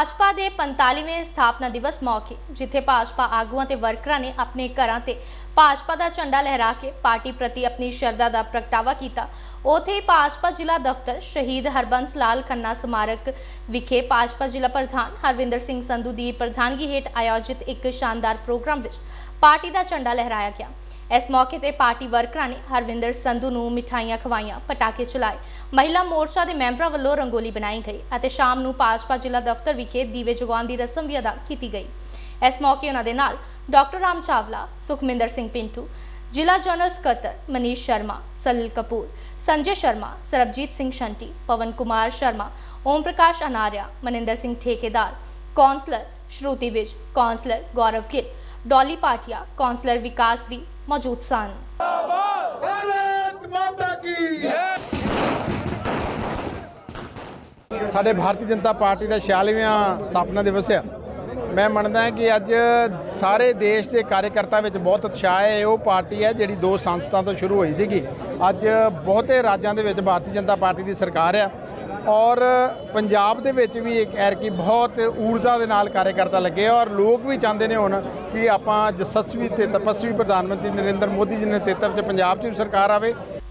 ਭਾਜਪਾ ਦੇ 45ਵੇਂ ਸਥਾਪਨਾ ਦਿਵਸ ਮੌਕੇ, ਜਿੱਥੇ ਭਾਜਪਾ ਆਗੂਆਂ ਤੇ ਵਰਕਰਾਂ ਨੇ ਆਪਣੇ ਘਰਾਂ ਤੇ ਭਾਜਪਾ ਦਾ ਝੰਡਾ ਲਹਿਰਾ ਕੇ ਪਾਰਟੀ ਪ੍ਰਤੀ ਆਪਣੀ ਸ਼ਰਧਾ ਦਾ ਪ੍ਰਗਟਾਵਾ ਕੀਤਾ। ਉਥੇ ਹੀ ਭਾਜਪਾ ਜ਼ਿਲ੍ਹਾ ਦਫ਼ਤਰ ਸ਼ਹੀਦ ਹਰਬੰਸ ਲਾਲ ਖੰਨਾ ਸਮਾਰਕ ਵਿਖੇ ਭਾਜਪਾ ਜ਼ਿਲ੍ਹਾ ਪ੍ਰਧਾਨ ਹਰਵਿੰਦਰ ਸਿੰਘ ਸੰਧੂ ਦੀ ਪ੍ਰਧਾਨਗੀ ਹੇਠ ਆਯੋਜਿਤ ਇੱਕ ਸ਼ਾਨਦਾਰ ਪ੍ਰੋਗਰਾਮ ਵਿੱਚ ਪਾਰਟੀ ਦਾ ਝੰਡਾ ਲਹਿਰਾਇਆ ਗਿਆ। ਇਸ ਮੌਕੇ ਤੇ ਪਾਰਟੀ ਵਰਕਰਾਂ ਨੇ ਹਰਵਿੰਦਰ ਸੰਧੂ ਨੂੰ ਮਿਠਾਈਆਂ, ਖਵਾਈਆਂ, ਪਟਾਕੇ ਚਲਾਏ। ਮਹਿਲਾ ਮੋਰਚਾ ਦੇ ਮੈਂਬਰਾਂ ਵੱਲੋਂ ਰੰਗੋਲੀ ਬਣਾਈ ਗਈ ਅਤੇ ਸ਼ਾਮ ਨੂੰ ਭਾਜਪਾ ਜ਼ਿਲ੍ਹਾ ਦਫ਼ਤਰ ਵਿਖੇ ਦੀਵੇ ਜਗਾਉਣ ਦੀ ਰਸਮ ਵੀ ਅਦਾ ਕੀਤੀ ਗਈ। ਇਸ ਮੌਕੇ ਉਹਨਾਂ ਦੇ ਨਾਲ ਡਾਕਟਰ ਰਾਮ ਚਾਵਲਾ, ਸੁਖਮਿੰਦਰ ਸਿੰਘ ਪਿੰਟੂ, ਜ਼ਿਲ੍ਹਾ ਜਨਰਲ ਸਕੱਤਰ ਮਨੀਸ਼ ਸ਼ਰਮਾ, ਸਲਿਲ ਕਪੂਰ, ਸੰਜੇ ਸ਼ਰਮਾ, ਸਰਬਜੀਤ ਸਿੰਘ ਸ਼ੰਟੀ, ਪਵਨ ਕੁਮਾਰ ਸ਼ਰਮਾ, ਓਮ ਪ੍ਰਕਾਸ਼ ਅਨਾਰਿਆ, ਮਨਿੰਦਰ ਸਿੰਘ ਠੇਕੇਦਾਰ, councillor Shruti Vij, councillor Gaurav Gill Dolly Patia councillor Vikas ਵੀ ਮੌਜੂਦ ਸਨ। ਸਾਡੇ ਭਾਰਤੀ ਜਨਤਾ ਪਾਰਟੀ ਦਾ 46ਵਾਂ ਸਥਾਪਨਾ ਦਿਵਸ ਹੈ ਮੈਂ ਮੰਨਦਾ ਹਾਂ ਕਿ ਅੱਜ ਸਾਰੇ ਦੇਸ਼ ਦੇ ਕਾਰਜਕਰਤਾ ਵਿੱਚ ਬਹੁਤ ਉਤਸ਼ਾਹ ਹੈ। ਉਹ ਪਾਰਟੀ ਹੈ ਜਿਹੜੀ ਦੋ ਸੰਸਥਾ ਤੋਂ ਸ਼ੁਰੂ ਹੋਈ ਸੀਗੀ। ਅੱਜ ਬਹੁਤੇ ਰਾਜਾਂ ਦੇ ਵਿੱਚ ਭਾਰਤੀ ਜਨਤਾ ਪਾਰਟੀ ਦੀ ਸਰਕਾਰ ਹੈ ਔਰ ਪੰਜਾਬ ਦੇ ਵਿੱਚ ਵੀ ਇੱਕ ਐਰਕੀ ਬਹੁਤ ਊਰਜਾ ਦੇ ਨਾਲ ਕਾਰਜਕਰਤਾ ਲੱਗੇ ਔਰ ਲੋਕ ਵੀ ਚਾਹੁੰਦੇ ਨੇ ਹੁਣ ਕਿ ਆਪਾਂ ਜਸਸਵੀ ਤੇ ਤਪਸਵੀ ਪ੍ਰਧਾਨ ਮੰਤਰੀ ਨਰਿੰਦਰ ਮੋਦੀ ਜੀ ਦੇ ਨੇਤਰਤਵ 'ਚ ਪੰਜਾਬ 'ਚ ਵੀ ਸਰਕਾਰ ਆਵੇ।